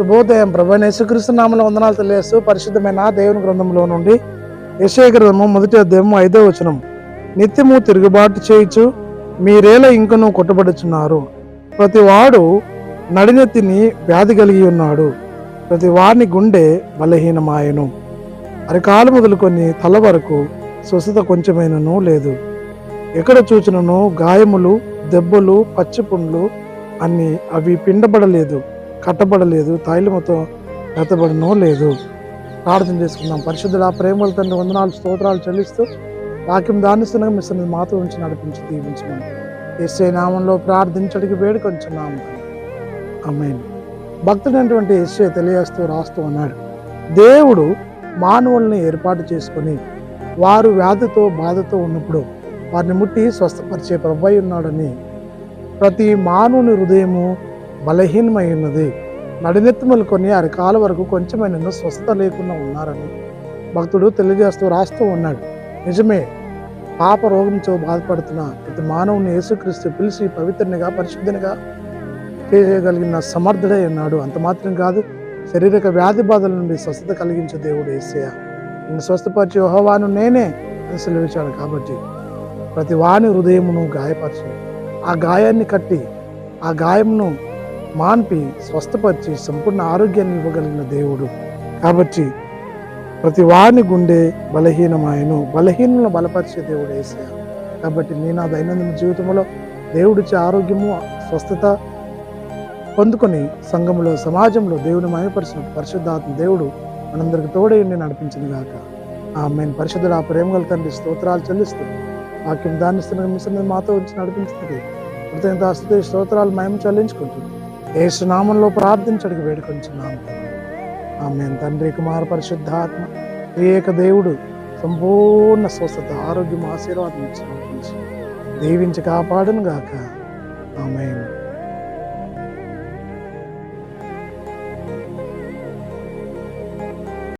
శుభోదయం. ప్రభు యేసుక్రీస్తు నామల వందనాలు తెలియస్తూ పరిశుద్ధమైన దేవుని గ్రంథంలో నుండి యశయ గ్రంథము మొదటి అధ్యాయము ఐదో వచనం. నిత్యము తిరుగుబాటు చేయుచు మీరేల ఇంకను కొట్టబడుచున్నారు. ప్రతి వాడు నడినెత్తిని వ్యాధి కలిగి ఉన్నాడు. ప్రతి వారిని గుండె బలహీనమాయను. అరికాలు మొదలుకొని తల వరకు స్వస్థత కొంచెమైనను లేదు. ఎక్కడ చూచినను గాయములు దెబ్బలు పచ్చిపుండ్లు అన్నీ అవి పిండబడలేదు. కట్టబడలేదు తైలముతో ఎత్తబడనో లేదు ప్రార్థన చేసుకుందాం. పరిశుద్ధుల ప్రేమల తండ్రి వందనాలు స్తోత్రాలు చెల్లిస్తూ వాక్యం దానిస్తున్న మిశ్రమ మాతో ఉంచి నడిపించి దీవించమని ఎస్ఐ నామంలో ప్రార్థించడానికి వేడుకొంచున్నాము అమ్మాయి భక్తుడైనటువంటి ఎస్ఐ తెలియజేస్తూ రాస్తూ ఉన్నాడు. దేవుడు మానవుల్ని ఏర్పాటు చేసుకొని వారు వ్యాధితో బాధతో ఉన్నప్పుడు వారిని ముట్టి స్వస్థపరిచే ప్రభై ఉన్నాడని ప్రతి మానవుని హృదయము బలహీనమైనది. ఉన్నది కొన్ని అరకాల వరకు కొంచెమైన స్వస్థత లేకుండా ఉన్నారని భక్తుడు తెలియజేస్తూ రాస్తూ ఉన్నాడు. నిజమే పాప రోగంతో బాధపడుతున్న ప్రతి మానవుని యేసుక్రీస్తు పిలిచి పవిత్రునిగా పరిశుద్ధినిగా చేయగలిగిన సమర్థుడై ఉన్నాడు. అంత మాత్రం కాదు శారీరక వ్యాధి బాధల నుండి స్వస్థత కలిగించే దేవుడు ఏసయ నేను స్వస్థపరిచే యోహవాను నేనే అని సెలవిచ్చాడు కాబట్టి ప్రతి వాని హృదయమును గాయపరచు. ఆ గాయాన్ని కట్టి ఆ గాయమును మాన్పి స్వస్థపరిచి సంపూర్ణ ఆరోగ్యాన్ని ఇవ్వగలిగిన దేవుడు. కాబట్టి ప్రతి వారిని గుండె బలహీనమాయను బలహీనలను బలపరిచే దేవుడు ఏసయ కాబట్టి నేను నా దైనందిన జీవితంలో దేవుడిచ్చే ఆరోగ్యము స్వస్థత పొందుకొని సంఘంలో సమాజంలో దేవుని మయపరిచిన పరిశుద్ధాత్మ దేవుడు మనందరికి తోడైండి నడిపించింది గాక. ఆ మేము పరిశుద్ధుడు ఆ ప్రేమగల తండ్రి స్తోత్రాలు చెల్లిస్తూ వాక్యం దాన్ని మిషన్ మాతో వచ్చి నడిపించుతుంది. కృతజ్ఞత స్తోత్రాలు మేము చెల్లించుకుంటుంది ఏసు నామంలో ప్రార్థించడానికి ఆమె తండ్రి కుమార పరిశుద్ధాత్మ ఏక దేవుడు సంపూర్ణ స్వస్థత ఆరోగ్యం ఆశీర్వాదం ఇచ్చిన. దీవించి కాపాడును గాక ఆమె